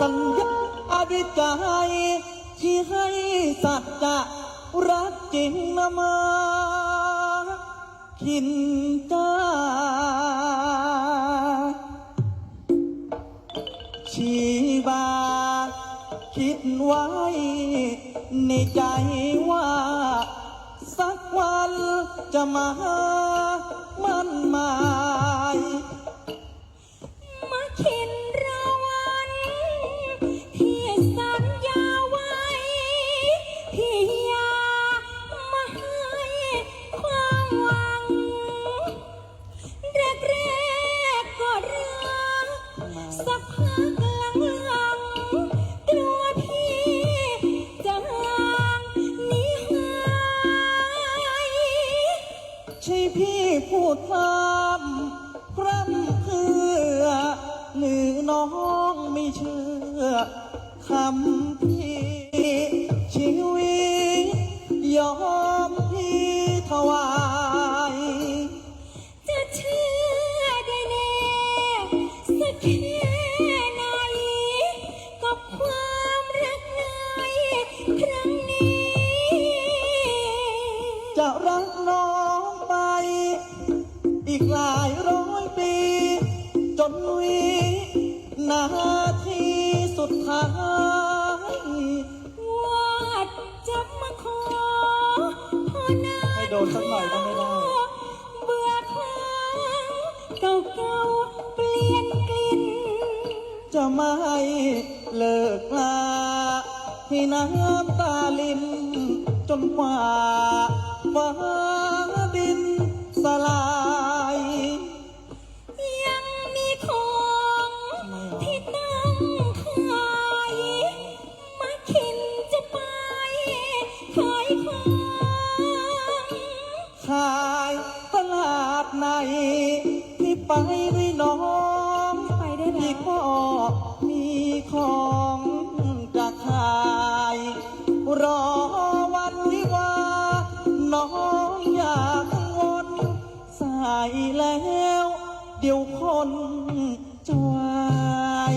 สัญญาอภิใจที่ให้สัจจะรักจริงนะมาขินจ้าชีบา คิดไว้ ในใจว่า สักวันจะมา ใช่พี่พูดพร่ำพร่ำเพื่อหรือน้องไม่เชื่อคำพี่ อีกหลายร้อยปี จนวินาทีสุดท้ายว่าจะมาขอพอนาให้โดนสักหน่อยก็ไม่ได้ เบื่อครั้งเก่าๆเปลี่ยนกลิ่น จะไม่เลิกลาให้น้ำตาลินจนกว่าฟ้า ขายตลาดไหนที่ไปด้วยน้องไปได้พี่วก็มีของจะขาย รอวันวิวา น้องอย่ากังวลสายแล้ว เดี๋ยวคนจะวาย